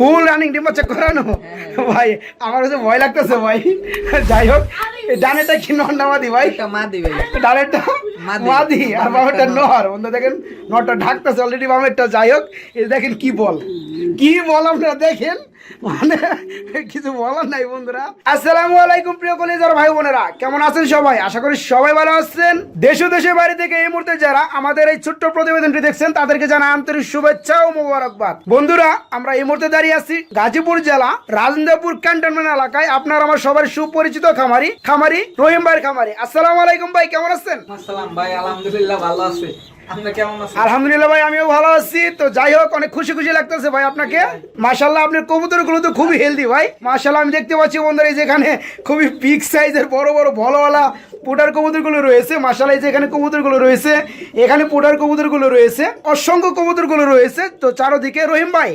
Full running ডিম বাচ্চা করানো ভাই আমার কাছে ভয় লাগতেছে ভাই। যাই হোক ডানেটা কি নন্ডা মাদি ভাই? একটা মা দিবে ডানেরটা? মাদি। আর বামেরটা দেখেন নটা ঢাকতেছে অলরেডি বামেরটা যাই হোক। এই দেখেন কি বল। কি বল আপনারা দেখেন? মানে কিছু বলার নাই বন্ধুরা। আসসালামু আলাইকুম প্রিয় কলেজার ভাই বোনেরা। কেমন আছেন সবাই? আশা করি সবাই ভালো আছেন। দেশ ও দেশের বাড়ি থেকে এই মুহূর্তে যারা আমাদের এই ছোট্ট প্রতিবেদনটি দেখছেন তাদেরকে জানা আন্তরিক শুভেচ্ছা ও মোবারকবাদ। বন্ধুরা আমরা এই মুহূর্তে দাঁড়িয়ে আছি গাজীপুর জেলা রাজেন্দ্রপুর ক্যান্টনমেন্ট এলাকায়। আপনার আমার সবার সুপরিচিত খামারি খামারি রহিম ভাইয়ের খামারি। আসসালামু আলাইকুম ভাই কেমন আছেন? আসসালাম ভাই আলহামদুলিল্লাহ ভালো আছে। আলহামদুলিল্লাহ ভাই আমিও ভালো আছি। তো যাই হোক অনেক খুশি খুশি লাগতেছে ভাই আপনাকে। মাশাল্লাহ আপনার কবুতরগুলো তো খুবই হেলদি ভাই। মাশাল্লাহ আমি দেখতে পাচ্ছি বন্ধুরা যেখানে খুবই বিগ সাইজের বড় বড় ভলওয়ালা পোটার কবুতরগুলো রয়েছে এই যে এখানে কবুতরগুলো রয়েছে এখানে পোটার কবুতরগুলো রয়েছে অসংখ্য কবুতরগুলো রয়েছে তো চারোদিকে রহিম ভাই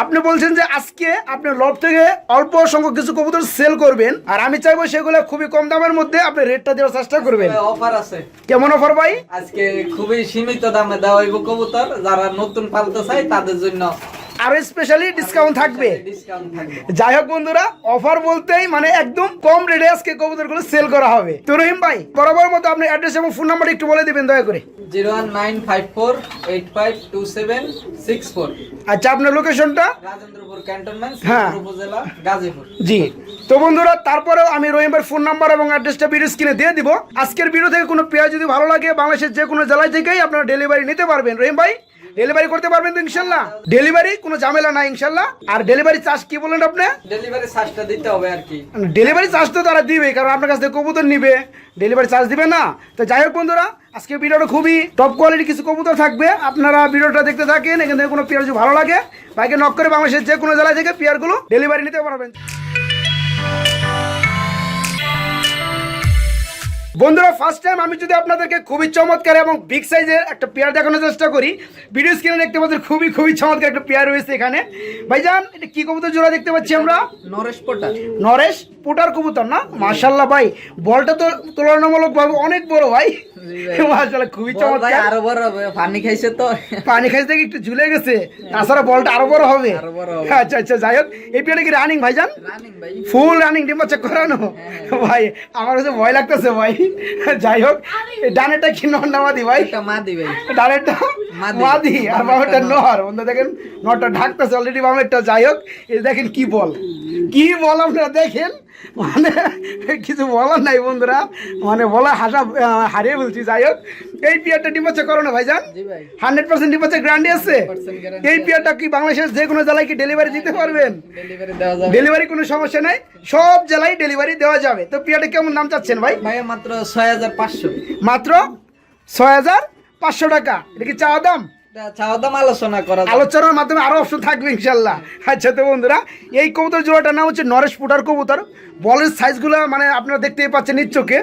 আপনি বলছেন যে আজকে আপনার লব থেকে অল্প সংখ্যক কিছু কবুতর সেল করবেন আর আমি চাইব সেগুলো খুবই কম দামের মধ্যে আপনি রেটটা দেওয়ার চেষ্টা করবেন। অফার আছে। কেমন অফার ভাই? আজকে খুবই সীমিত দামে দেওয়া হইব কবুতর যারা নতুন পালতে চাই তাদের জন্য আরও স্পেশালি ডিসকাউন্ট থাকবে। যাই হোক বন্ধুরা অফার বলতেই মানে একদম কম রেটে আজকে কবুতরগুলো সেল করা হবে। তো রহিম ভাই বরাবর মতো আপনি অ্যাড্রেস এবং ফোন নাম্বার একটু বলে দিবেন দয়া করে। Zero one nine five four eight five two seven six four. আচ্ছা আপনার লোকেশনটা রাজেন্দ্রপুর ক্যান্টনমেন্ট হ্যাঁ। উপজেলা গাজীপুর। জি। তো বন্ধুরা তারপরেও আমি রহিমের ফোন নাম্বার এবং অ্যাড্রেসটা ভিডিও স্ক্রিনে দিয়ে দিব। আজকের ভিডিও থেকে কোনো পেঁয়াজ যদি ভালো লাগে বাংলাদেশের যে কোনো জেলায় থেকেই আপনারা ডেলিভারি নিতে পারবেন। রহিম ভাই? ডেলিভারি করতে পারবেন তো ইনশাল্লাহ? ডেলিভারি কোনো ঝামেলা নাই ইনশাল্লাহ। আর ডেলিভারি চার্জ কি বলেন আপনি? ডেলিভারি চার্জটা দিতে হবে আর কি। ডেলিভারি চার্জ তো তারা দিবে কারণ আপনার কাছ থেকে কবুতর নিবে। ডেলিভারি চার্জ দিবে না। তো যাই হোক বন্ধুরা আজকে ভিডিওটা খুবই টপ কোয়ালিটি কিছু কবুতর থাকবে। আপনারা ভিডিওটা দেখতে থাকেন এখান থেকে কোনো পেয়ার যদি ভালো লাগে। বাইকে নক করে বাংলাদেশের যে কোনো জেলা থেকে পেয়ারগুলো ডেলিভারি নিতে পারবেন। বন্ধুরা ফার্স্ট টাইম আমি যদি আপনাদেরকে খুবই চমৎকার এবং বিগ সাইজের একটা পেয়ার দেখানোর চেষ্টা করি ভিডিও স্ক্রিনে দেখতে পাচ্ছেন খুবই খুবই চমৎকার একটা পেয়ার রয়েছে এখানে। ভাইজান এটা কি কবুতর জোড়া দেখতে পাচ্ছি আমরা? নরেশ পোটার। নরেশ পোটার কবুতর না? মাশাল্লাহ ভাই বলটা তো তুলনামূলকভাবে অনেক বড় ভাই। জি খুবই চমৎকার। আরও বড় হবে। পানি খাইছে তো। পানি খাইতে একটু ঝুলে গেছে। তাছাড়া বলটা আরও বড় হবে। আরও বড় হবে। আচ্ছা আচ্ছা যাই হোক। এই পিয়াটা কি রানিং ভাইজান ফুল রানিং ডিম বাচ্চা করানো? ভাই আমার কাছে ভয় লাগতেছে ভাই। যাই হোক এই ডানেটা কি নন্ডা মাদি ভাই? একটা মা দিবে ডানেরটা? মাদি। আর বামেরটা নহর বন্ধু দেখেন নটা ঢাকতেছে অলরেডি বামেরটা যাই হোক। এই দেখেন কি বল। কি বল আপনারা দেখেন? মানে কিছু বলার নাই বন্ধুরা। মানে বলা হাসা হারিয়ে বলছি যাই হোক। এই পিয়ারটা ডিমাচ্ছে করো না ভাইজান। হান্ড্রেড পার্সেন্ট ডিমাচ্ছে গ্যারান্টি আছে। এই পিয়ারটা কি বাংলাদেশের যে কোনো জেলায় কি ডেলিভারি দিতে পারবেন? ডেলিভারি কোনো সমস্যা নাই। সব জেলায় ডেলিভারি দেওয়া যাবে। তো পিয়ারটা কেমন নাম চাচ্ছেন ভাই? ভাইয়া মাত্র ছয় হাজার পাঁচশো। মাত্র ছয় হাজার পাঁচশো টাকা। এটা কি চাওয়া দাম? চাওয়া দাম আলোচনা করা আলোচনার মাধ্যমে আরও অপশন থাকবে ইনশাল্লাহ। আচ্ছা তো বন্ধুরা এই কবুতর জোড়াটার নাম হচ্ছে নরেশ পুটার কবুতর। বলের সাইজগুলো মানে আপনারা দেখতেই পাচ্ছেন নিজ চোখে।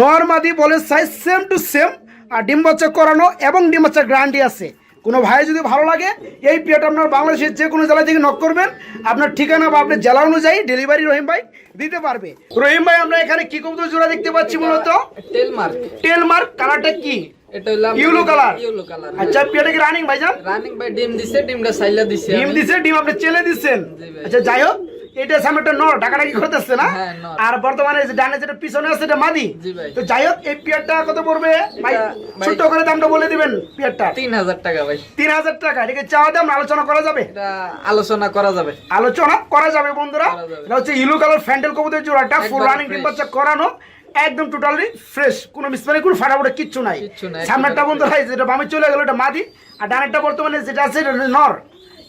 নর্মাদি বলের সাইজ সেম টু সেম আর ডিম বাচ্চা করানো এবং ডিম বাচ্চা গ্যারান্টি আছে। কোনো ভাই যদি ভালো লাগে এই পিয়াটা আপনার বাংলাদেশের যে কোনো জেলা থেকে নক করবেন। আপনার ঠিকানা বা আপনার জেলা অনুযায়ী ডেলিভারি রহিম ভাই দিতে পারবে। রহিম ভাই আমরা এখানে কি কবুতর জোড়া দেখতে পাচ্ছি মূলত টেল মার্ক টেল মার্ক কালারটা কি? এটা হলো ইউলো কালার ইউলো কালার আচ্ছা পিয়াটা কি রানিং ভাইজান রানিং ভাই ডিম দিছে ডিমটা সাইলা দিছে ডিম দিছে ডিম আপনি চেলে দিচ্ছেন আচ্ছা যাই হোক এটা সামনে একটা নর ডাকাডাকি করতেছে না? হ্যাঁ, আর বর্তমানে যে ডানে যেটা পিছনে আছে এটা মাদি। তো যাই হোক এই পিয়ারটা কত পড়বে? ভাই এটা করে দামটা বলে দিবেন পিয়ারটা তিন হাজার টাকা ভাই। তিন হাজার টাকা এটাকে চাওয়া দাম আলোচনা করা যাবে? এটা আলোচনা করা যাবে। আলোচনা করা যাবে বন্ধুরা। এটা হচ্ছে ইলু কালার ফ্যান্ডেল কবুতর জোড়াটা ফুল রানিং fresh। ডিম বাচ্চা করানো। একদম টোটালি ফ্রেশ কোনো মিসমারি কোনো ফাটাফাটা কিচ্ছু নাই। সামনেরটা বন্ধুরা এই যেটা বামে চলে গেল এটা মাদি আর ডানেরটা বর্তমানে যেটা আছে এটা নর।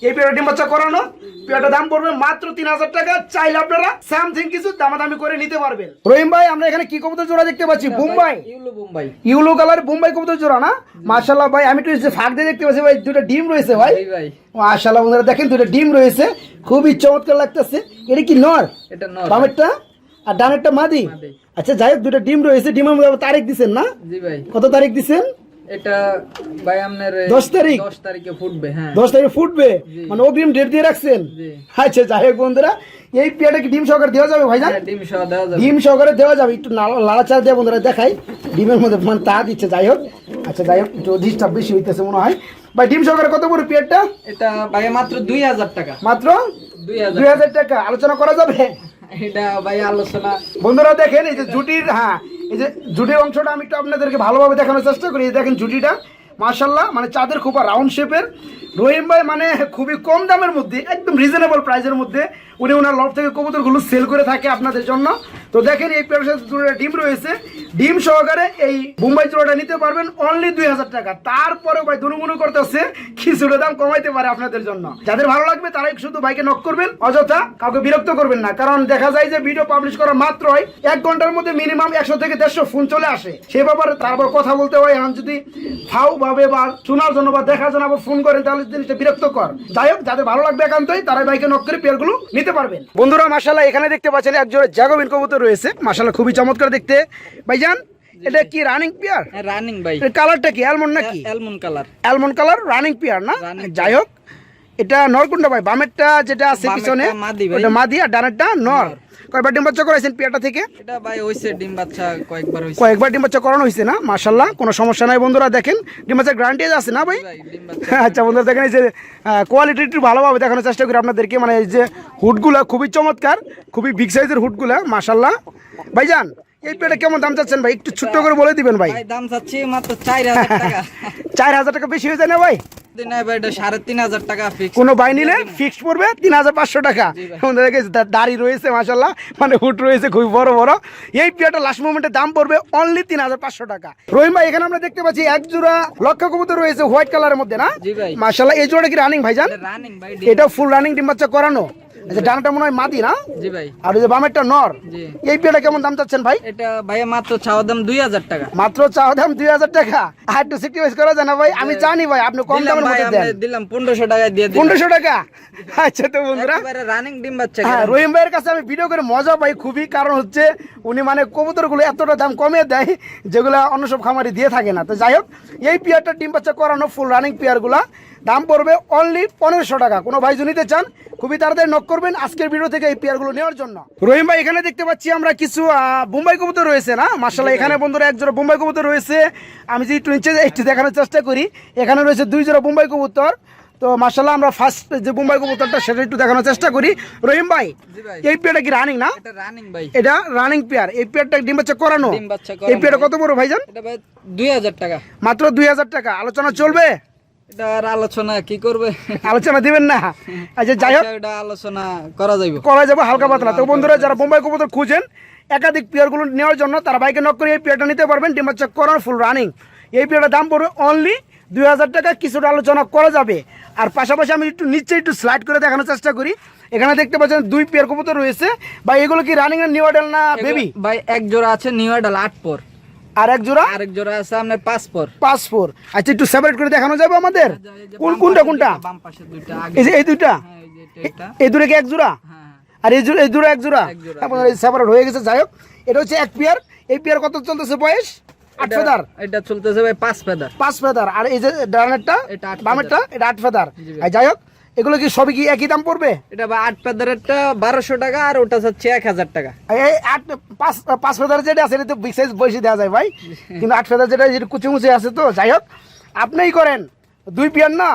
এই পেয়ারটা ডিম বাচ্চা করানো পেয়ারটার দাম পড়বে মাত্র তিন হাজার টাকা। চাইলে আপনারা সামথিং কিছু দামাদামি করে নিতে পারবেন। রহিম ভাই আমরা এখানে কি কবুতর জোড়া দেখতে পাচ্ছি? Mumbai yellow Bombay. Yellow colour Bombay কবুতর জোড়া না? মাশাল্লাহ ভাই আমি একটু ফাঁক দিয়ে দেখতে পাচ্ছি ভাই দুটো ডিম রয়েছে ভাই। মাশাল্লাহ বন্ধুরা দেখেন দুটো ডিম রয়েছে। খুবই চমৎকার লাগতেছে। এটা কি নর? এটা নর। বামেরটা? আর ডানেরটা মাদি। আচ্ছা যাই হোক দুটো ডিম রয়েছে। ডিমের মধ্যে তারিখ দিছেন না? জি ভাই। কত তারিখ দিছেন? এটা ভাই আপনার তারিখ? দশ তারিখে ফুটবে হ্যাঁ। দশ তারিখে ফুটবে? মানে অগ্রিম ডেট দিয়ে রাখছেন? আচ্ছা যাই হোক বন্ধুরা এই পেয়ারটা কি ডিম সহকারে দেওয়া যাবে ভাইজান ডিম সহ দেওয়া যাবে। ডিম সহকারে দেওয়া যাবে। একটু নাড়া- লাড়াচাড়া দিয়ে বন্ধুরা দেখাই। ডিমের মধ্যে মানে তা দিচ্ছে যাই হোক। আচ্ছা যাই হোক একটু ডিস্টার্ব বেশি হইতেছে মনে হয়। ভাই ডিম সহকারে কত বড় পেয়ারটা? এটা ভাই মাত্র দুই হাজার টাকা। মাত্র দুই হাজার দুই হাজার টাকা। আলোচনা করা যাবে? বন্ধুরা দেখেন, এই যে জুটির হ্যাঁ এই যে জুটির অংশটা আমি একটু আপনাদেরকে ভালোভাবে দেখানোর চেষ্টা করি। দেখেন জুটিটা মার্শাল্লাহ মানে চাঁদের খুব রাউন্ড শেপের রহিম ভাই মানে খুবই কম দামের মধ্যে, একদম রিজনেবল প্রাইসের মধ্যে উনি ওনার লব থেকে কবুতরগুলো সেল করে থাকে আপনাদের জন্য। তো দেখেন এই পেয়ারের ডিম রয়েছে। ডিম সহকারে এই মুম্বাই চোড়াটা নিতে পারবেন অনলি দুই হাজার টাকা। তারপরেও ভাই দুনুমুনু করতেছে, কিছুটা দাম কমাইতে পারে আপনাদের জন্য। যাদের ভালো লাগবে তারাই শুধু বাইকে নক করবেন, অযথা কাউকে বিরক্ত করবেন না। কারণ দেখা যায় যে ভিডিও পাবলিশ করা মাত্রই এক ঘণ্টার মধ্যে মিনিমাম একশো থেকে দেড়শো ফোন চলে আসে। সে ব্যাপারে তারপর কথা বলতে হয়। এখন যদি ফাউ ভাবে বা শোনার জন্য বা দেখার জন্য আবার ফোন করেন, তাহলে জিনিসটা বিরক্ত যাই হোক যাদের ভালো লাগবে একান্তই তারাই বাইকে নক করে পেয়ারগুলো নিতে পারবেন। বন্ধুরা মাসাল্লাহ এখানে দেখতে পাচ্ছেন একজোড়া জাগোবিন কবুতর রয়েছে। মাসাল্লাহ খুবই চমৎকার দেখতে। ভাইজান এটা কি রানিং পেয়ার রানিং ভাই। কালারটা কি অ্যালমন্ড নাকি? Almond colour almond colour running pair না? যাই হোক এটা নরকুন্ডা ভাই বামেরটা যেটা আছে পিছনে। ওটা মাদি আর ডানেরটা নর। কয়বার ডিম বাচ্চা করাইছেন পেয়ারটা থেকে? এটা ভাই হইছে ডিম বাচ্চা কয়েকবার হইছে। কয়েকবার ডিম বাচ্চা করানো হয়েছে না? মাশাল্লাহ কোনো সমস্যা নাই বন্ধুরা দেখেন। ডিম বাচ্চার গ্যারান্টি আছে না ভাই? আচ্ছা বন্ধুরা দেখেন এই যে কোয়ালিটি একটু ভালোভাবে দেখানোর চেষ্টা করি আপনাদেরকে। মানে এই যে হুডগুলো খুবই চমৎকার খুবই বিগ সাইজের হুডগুলো মাশাল্লাহ ভাইজান এই পেয়ারটা কেমন দাম চাচ্ছেন ভাই? একটু ছোট্ট করে বলে দিবেন ভাই। ভাই দাম চাচ্ছি মাত্র চার হাজার টাকা। চার হাজার টাকা বেশি হয়ে যায় না ভাই? দিন ভাই এটা সাড়ে তিন হাজার টাকা ফিক্স কোনো বাই নিলে ফিক্সড পড়বে তিন হাজার পাঁচশো টাকা। আমাদের দাড়ি রয়েছে মাসাল্লাহ মানে হুট রয়েছে খুবই বড় বড়। এই লাস্ট মোমেন্টে দাম পড়বে অনলি তিন হাজার পাঁচশো টাকা। রহিম ভাই এখানে আমরা দেখতে পাচ্ছি এক জোড়া লক্ষ কবুতর রয়েছে হোয়াইট কালারের মধ্যে না? জি ভাই। মাসাল্লাহ এই জোড়া কি রানিং ভাইজান? এটা ফুল রানিং ডিম বাচ্চা করানো? আচ্ছা ডানাটা মনে হয় মাদি না? জি ভাই। আর ওই যে বামেরটা নর। জি। এই কেমন দাম চাচ্ছেন ভাই? এটা ভাইয়া মাত্র চাওয়া দাম দুই হাজার টাকা। মাত্র চাওয়া দাম দুই হাজার টাকা। আর একটু সিক্রিফাইস করা যায় না ভাই? আমি জানি ভাই আপনি কম দামের মধ্যে দেন। দিলাম পনেরোশো টাকায় দিয়ে পনেরোশো টাকা? আচ্ছা তো বন্ধুরা। রানিং ডিম বাচ্চা হ্যাঁ রহিম ভাইয়ের কাছে আমি ভিডিও করে মজা পাই খুবই কারণ হচ্ছে উনি মানে কবুতরগুলো এতটা দাম কমিয়ে দেয় যেগুলো অন্য সব খামারি দিয়ে থাকে না। তো যাই হোক এই পেয়ারটা ডিম বাচ্চা করানো ফুল রানিং পেয়ারগুলা। দাম পড়বে অনলি পনেরোশো টাকা। কোনো ভাই নিতে চান খুবই তাড়াতাড়ি নক করবেন আজকের ভিডিও থেকে এই পেয়ারগুলো নেওয়ার জন্য। রহিম ভাই এখানে দেখতে পাচ্ছি আমরা কিছু বোম্বাই কবুতর রয়েছে না? মার্শাল্লাহ এখানে বন্ধুরা এক জোড়া বোম্বাই কবুতর রয়েছে। আমি যদি একটু নিচে একটু দেখানোর চেষ্টা করি। এখানে রয়েছে দুই জোড়া বোম্বাই কবুতর। তো মার্শাল্লাহ আমরা ফার্স্ট যে বোম্বাই কবুতরটা সেটা একটু দেখানোর চেষ্টা করি। রহিম ভাই এই পেয়ারটা কি রানিং না? এটা রানিং ভাই। এটা রানিং পেয়ার এই পেয়ারটা ডিম বাচ্চা করানো? এই পেয়ারটা কত বড় ভাইজান? দুই হাজার টাকা। মাত্র দুই হাজার টাকা। আলোচনা চলবে? আলোচনা কি করবে? আলোচনা দিবেন না। আচ্ছা যাই হোক। এটা আলোচনা করা করা যাবে হালকা পাতলা। তো বন্ধুরা যারা বোম্বাই কবুতর খুঁজেন একাধিক পেয়ারগুলো নেওয়ার জন্য তারা বাইকে নক করে এই পেয়ারটা নিতে পারবেন। করানো ফুল রানিং এই পেয়ারটার দাম পড়বে অনলি দুই হাজার টাকা। কিছুটা আলোচনা করা যাবে। আর পাশাপাশি আমি একটু নিচে একটু স্লাইড করে দেখানোর চেষ্টা করি। এখানে দেখতে পাচ্ছেন দুই পেয়ার কবুতর রয়েছে। বা এগুলো কি রানিং এর নিউ আডেল না বেবি ভাই এক জোড়া আছে নিউ আইডাল আট পর। আর এক জোড়া? আরেক জোড়া আছে আপনার পাঁচ পর আচ্ছা একটু সেপারেট করে দেখানো যাবে আমাদের? কোন কোনটা কোনটা? বাম পাশে দুইটা এই যে এই দুইটা? হ্যাঁ, এই কি এক জোড়া? হ্যাঁ হ্যাঁ। আর এই জোড়া এই জোড়া? এক জোড়া আপনার এই সেপারেট হয়ে গেছে যাই হোক। এটা হচ্ছে এক পেয়ার এই পেয়ার কত চলতেছে বয়স? আট ফেদার এটা চলতেছে ভাই পাঁচ ফেদার পাঁচ ফেদার আর এই যে ডানেরটা বামেরটা এটা আট ফেদার যাই হোক এগুলো কি সবই কি একই দাম পড়বে? এটা আট পেদারেরটা বারোশো টাকা আর ওটা হচ্ছে এক হাজার টাকা। এই আট পাঁচ পাঁচ ফেদার যেটা আছে এটা তো বিগ সাইজ বেশি দেওয়া যায় ভাই। কিন্তু আট পেদার যেটা যেটা কুচি মুচি আছে তো যাই হোক আপনিই করেন। দুই পেয়ার না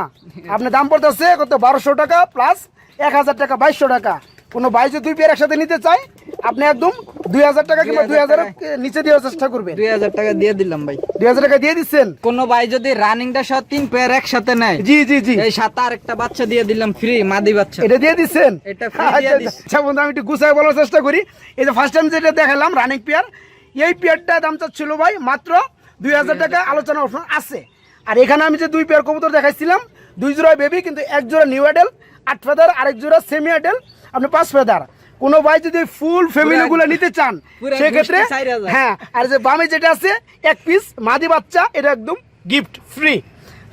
আপনি দাম পড়তেছে কত? বারোশো টাকা প্লাস এক হাজার টাকা বাইশশো টাকা। কোনো ভাই যদি দুই পেয়ার একসাথে নিতে চায় আপনি একদম দুই হাজার টাকা কিংবা দুই 2000 হাজারের নিচে দেওয়ার চেষ্টা করবেন। দুই হাজার টাকা দিয়ে দিলাম ভাই। দুই হাজার টাকা দিয়ে দিচ্ছেন? কোন ভাই যদি রানিংটা সহ তিন পেয়ার একসাথে নেয় জি জি জি। এই সাত আর একটা বাচ্চা দিয়ে দিলাম ফ্রি মাদি বাচ্চা। এটা দিয়ে দিচ্ছেন? এটা আচ্ছা, আচ্ছা বন্ধু আমি একটু গুছাই বলার চেষ্টা করি। এই যে ফার্স্ট টাইম যেটা দেখালাম রানিং পেয়ার এই পেয়ারটা দাম ছিল ভাই মাত্র দুই হাজার টাকা। আলোচনা অপশন আছে। আর এখানে আমি যে দুই পেয়ার কবুতর দেখাইছিলাম দুই জোড়া বেবি কিন্তু এক জোড়া নিউ অ্যাডেল আট ফেদার আরেক জোড়া সেমি অ্যাডেল আপনি পাঁচ ফেদার কোনো ভাই যদি ফুল ফ্যামিলি গুলো নিতে চান সেক্ষেত্রে। হ্যাঁ আর যে বামে যেটা আছে এক পিস মাদি বাচ্চা এটা একদম গিফট ফ্রি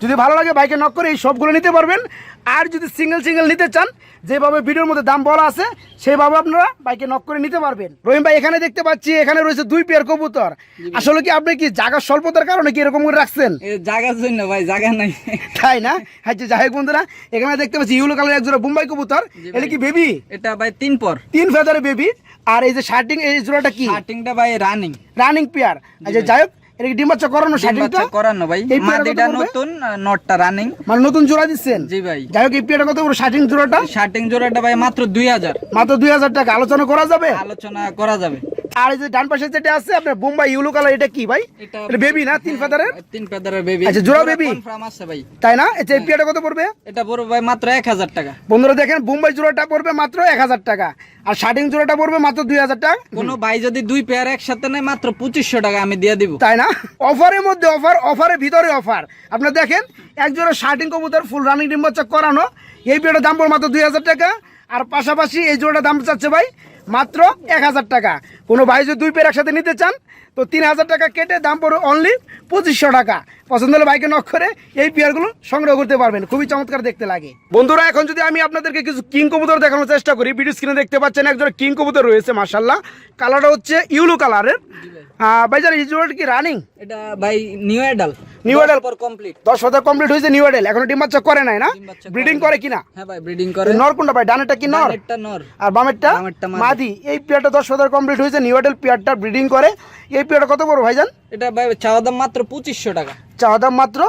যদি ভালো লাগে বাইকে নক করে এই সবগুলো নিতে পারবেন আর যদি সিঙ্গেল সিঙ্গেল নিতে চান যেভাবে ভিডিওর মধ্যে দাম বলা আছে সেইভাবে আপনারা বাইকে নক করে নিতে পারবেন। রহিম ভাই এখানে দেখতে পাচ্ছি এখানে রয়েছে দুই পেয়ার কবুতর। আসলে কি আপনি কি জায়গার স্বল্পতার কারণে কি এরকম করে রাখছেন? জায়গার জন্য ভাই জায়গা নাই। তাই না? আচ্ছা যাই হোক বন্ধুরা এখানে দেখতে পাচ্ছি ইউলো কালার এক জোড়া বোম্বাই কবুতর। এটা কি বেবি এটা ভাই তিন পর। তিন ফেদারে বেবি আর এই যে শার্টিং এই জোড়াটা কি? স্টার্টিংটা ভাই রানিং রানিং পেয়ার আচ্ছা যাই হোক এটা কি ডিম বাচ্চা করানো ভাই। মাদিটা নতুন নটটা রানিং মানে নতুন জোড়া দিচ্ছেন? জি ভাই। যাই হোক এই পেয়ারটা কত বড় শাটিং জোড়াটা? শার্টিং জোড়াটা ভাই মাত্র দুই হাজার। মাত্র দুই হাজার টাকা। আলোচনা করা যাবে? আলোচনা করা যাবে। আর এই যে ডান পাশে যেটা আছে আপনার বোম্বাই ইউলো কালার এটা কি ভাই? এটা এটা বেবি না তিন ফেদারের তিন পেদারের বেবি আচ্ছা, জোড়া baby? কনফার্ম আছে ভাই। তাই না? আচ্ছা এই পেয়ারটা কত পড়বে? এটা পড়বে ভাই মাত্র এক হাজার টাকা। বন্ধুরা দেখেন বোম্বাই জোড়াটা পড়বে মাত্র এক হাজার টাকা। আর শার্টিং জোড়াটা পড়বে মাত্র দুই হাজার টাকা। কোনো ভাই যদি দুই পেয়ার একসাথে নেয় মাত্র পঁচিশশো টাকা আমি দিয়ে দিব। তাই না? অফারের মধ্যে অফার অফারের ভিতরে অফার। আপনারা দেখেন এক জোড়া শার্টিং কবুতর ফুল রানিং ডিম বাচ্চা করানো। এই পেয়ারটার দাম পড়বে মাত্র দুই হাজার টাকা। আর পাশাপাশি এই জোড়াটার দাম চাচ্ছে ভাই মাত্র এক হাজার টাকা। কোনো ভাই যদি দুই পেয়ার একসাথে নিতে চান তো তিন হাজার টাকা কেটে দাম পড়বে অনলি পঁচিশশো টাকা। পছন্দ হলে বাইকে নক করে এই পেয়ারগুলো সংগ্রহ করতে পারবেন। খুবই চমৎকার দেখতে লাগে। বন্ধুরা এখন যদি আমি আপনাদেরকে কিছু কিং কবুতর দেখানোর চেষ্টা করি ভিডিও স্ক্রিনে দেখতে পাচ্ছেন একজন কিং কবুতর রয়েছে মার্শাল্লাহ কালারটা হচ্ছে ইউলো কালারের ভাইজান এই জোড়াটা কি রানিং এটা ভাই নিউ? পর কমপ্লিট দশ হাজার কমপ্লিট হয়েছে নিউ এখনও ডিম বাচ্চা করে নাই না? ব্রিডিং করে কিনা হ্যাঁ ভাই ব্রিডিং করে। নর কোনটা ভাই? ডানেরটা কি নর? একটা নর। আর বামেরটা। মাদি। এই পেয়ারটা দশ হাজার কমপ্লিট হয়েছে নিউ এডেল পেয়ারটা ব্রিডিং করে। এই পেয়ারটা কত বড় ভাইজান? এটা ভাই চাওয়া দাম মাত্র পঁচিশশো টাকা। চাওয়া দাম মাত্র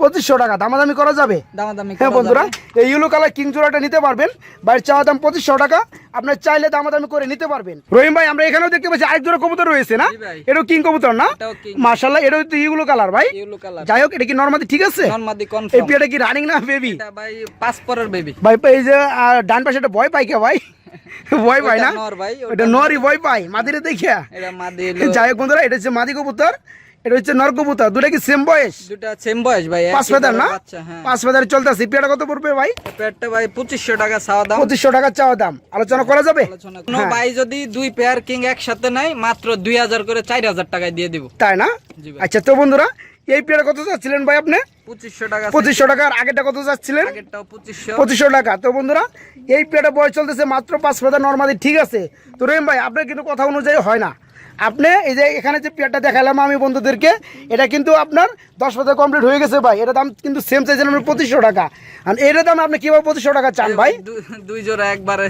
পঁচিশশো টাকা দামাদামি করা যাবে? দামাদামি হ্যাঁ বন্ধুরা এই ইউলো কালার কিং জোড়াটা নিতে পারবেন বাইরের চাওয়া দাম পঁচিশশো টাকা আপনার চাইলে দামাদামি করে নিতে পারবেন। রহিম ভাই আমরা এখানেও দেখতে পাচ্ছি আরেক জোড়া কবুতর রয়েছে না? এটাও কিং কবুতর না। মার্শাল্লাহ এটাও তো ইউলো কালার ভাই। যাই হোক এটা কি নর্মাদি ঠিক আছে? এই কি রানিং না বেবি ভাই পাঁচ পরের বেবি ভাই এই যে ডান পাশে একটা ভয় পাই কে ভাই? ভয় পাই না? ওটা নর। ভয় পাই মাদিরে দেখিয়া। যাই হোক বন্ধুরা এটা হচ্ছে মাদি কবুতর। এটা হচ্ছে নর কবুতর দুটা কি সেম বয়স? দুটা সেম বয়স ভাই পাঁচ ফেদার না? হ্যাঁ। পাঁচ ফেদার চলতেছে পেয়ারটা কত পড়বে ভাই? পেয়ারটা ভাই পঁচিশশো টাকা চাওয়া দাম। পঁচিশশো টাকা চাওয়া দাম। আলোচনা করা যাবে? কোনো ভাই যদি দুই পেয়ার কিং একসাথে নেয় মাত্র দুই হাজার করে চার হাজার টাকায় দিয়ে দিব। তাই না? আচ্ছা তো বন্ধুরা এই পেয়ারটা কত চাচ্ছিলেন ভাই আপনি? পঁচিশশো টাকা পঁচিশশো টাকা আর আগেরটা কত চাচ্ছিলেন? পঁচিশশো। টাকা। তো বন্ধুরা এই পেয়ারটা বয়স চলতেছে মাত্র পাঁচ ফেদার নর্মালি ঠিক আছে। তো রহিম ভাই আপনার কিন্তু কথা অনুযায়ী হয় না। আপনি এই যে এখানে যে পেয়ারটা দেখালাম আমি বন্ধুদেরকে এটা কিন্তু আপনার দশ ফেদার কমপ্লিট হয়ে গেছে ভাই। এটা দাম কিন্তু সেম সাইজের আমরা পঁচিশশো টাকা। আর এটার দাম আপনি কীভাবে পঁচিশশো টাকা চান ভাই? দুই জোড়া একবারে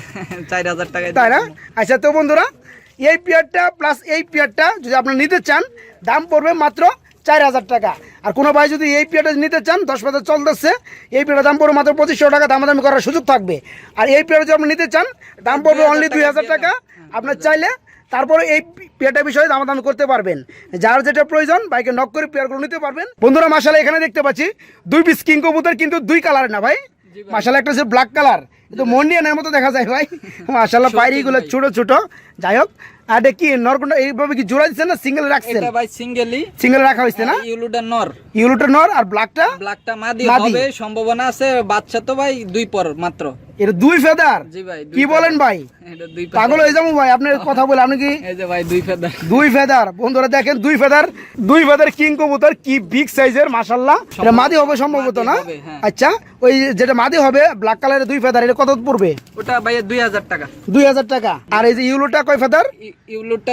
চার হাজার টাকায় তাই না? আচ্ছা তো বন্ধুরা এই পেয়ারটা প্লাস এই পেয়ারটা যদি আপনি নিতে চান দাম পড়বে মাত্র চার হাজার টাকা। আর কোনো ভাই যদি এই পেয়ারটা নিতে চান দশ পাতা চলতেছে এই পেয়ারটার দাম পড়বে মাত্র পঁচিশশো টাকা দামাদামি করার সুযোগ থাকবে। আর এই পেয়ারটা যদি আপনি নিতে চান দাম পড়বে অনলি দুই হাজার টাকা। আপনার চাইলে তারপরে এই পেয়ারটা বিষয়ে দামাদাম করতে পারবেন। যার যেটা প্রয়োজন বাইকে নক করে পেয়ারগুলো নিতে পারবেন। বন্ধুরা মাসালা এখানে দেখতে পাচ্ছি দুই পিস কিং কবুতর কিন্তু দুই কালার না ভাই। মাসালা একটা হচ্ছে ব্ল্যাক কালার কিন্তু মন্ডিয়ানের মতো দেখা যায় ভাই। মাসাল্লাহ পায়রিগুলো ছোট ছোট। যাই হোক আর এটা কি নরকুন্ডা এইভাবে কি জোড়া দিচ্ছেন না সিঙ্গেল রাখছেন? এটা ভাই সিঙ্গেলি সিঙ্গেল রাখা হয়েছে না? ইউলুটা নর। ইউলোটা নর আর ব্ল্যাকটা? ব্ল্যাকটা মাদি। হবে সম্ভাবনা আছে বাচ্চা তো ভাই দুই পর মাত্র। এটা দুই ফেদার? জি ভাই কি বলেন ভাই? এটা দুই পাগল হয়ে যাব ভাই আপনার কথা বলে আপনি কি এই যে ভাই দুই ফেদার। দুই ফেদার? বন্ধুরা দেখেন দুই ফেদার দুই ফেদার কিং কবুতর কি বিগ সাইজের মাশাল্লাহ এটা মাদি হবে সম্ভবত না? হ্যাঁ। আচ্ছা ওই যেটা মাদি হবে ব্ল্যাক কালারের দুই ফেদার এটা কত পড়বে? ওটা দুই হাজার টাকা। দুই হাজার টাকা। আর এই যে ইউলোটা কয় ফেদার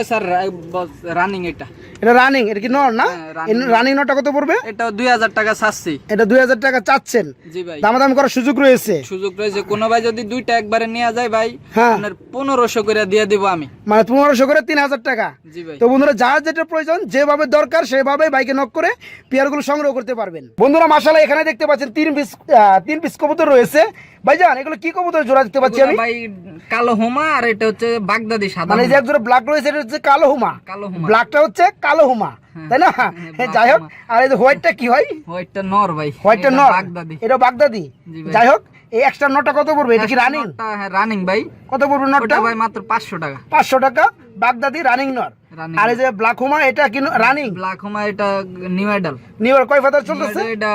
স্যার রানিং এটা। এটা রানিং এটা কি নর না? হ্যাঁ, রানিং নটা কত পড়বে? এটাও দুই হাজার টাকা চাচ্ছি। এটা দুই হাজার টাকা চাচ্ছেন। জি ভাই। দামাদাম করার সুযোগ রয়েছে। সুযোগ রয়েছে। কোনো ভাই যদি দুইটা একবারে নিয়ে যায় ভাই হ্যাঁ। আপনার পনেরোশো করে দিয়ে দিব আমি। মানে পনেরোশো করে তিন হাজার টাকা। জি ভাই। তো বন্ধুরা যার যেটা প্রয়োজন যেভাবে দরকার সেভাবে বাইকে নক করে পেয়ারগুলো সংগ্রহ করতে পারবেন। বন্ধুরা মাসালা এখানে দেখতে পাচ্ছেন তিন পিস তিন পিস কবুতর রয়েছে। ভাইজান এগুলো কি কবুতর জোড়া দেখতে পাচ্ছি আমি। ভাই কালো হোমা আর এটা হচ্ছে বাগদাদি সাদা মানে যে এক জোড়া ব্ল্যাক রয়েছে এটা হচ্ছে কালো হুমা। কালো হোমা। ব্ল্যাকটা হচ্ছে কালো হুমা তাই না? যাই হোক আর এই যে হোয়াইটটা কি হয়? হোয়াইটটা নর ভাই হোয়াইটটা নর। বাগদাদি। এটা বাগদাদি। যাই হোক এই এক্সট্রা নটটা কত পড়বে? এটা কি রানিং রানিং ভাই। কত পড়বে নটটা ভাই মাত্র পাঁচশো টাকা। পাঁচশো টাকা। বাগদাদি রানিং নর। আর এই যে ব্ল্যাক হুমা এটা কি রানিং? ব্ল্যাক হোমা এটা নিউ আইডল। নিউ ইয়র্ক কয় ফেদার চলতেছে? এটা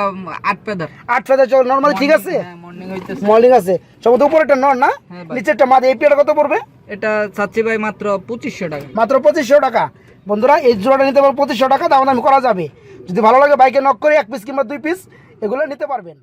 আট পেদার আট ফেদার চল নর্মাল ঠিক আছে? হ্যাঁ মর্নিং হইতেছে। মর্নিং আছে। সব উপরেটা নর না? হ্যাঁ। নিচেরটা মাঝে এই পেয়ারটা কত পড়বে? এটা চাচ্ছি ভাই মাত্র পঁচিশশো টাকা। মাত্র পঁচিশশো টাকা। বন্ধুরা এই জোড়াটা নিতে পারব পঁচিশশো টাকা দাম দাম করা যাবে। যদি ভালো লাগে বাইকে নক করে এক পিস কিংবা দুই পিস এগুলো নিতে পারবেন।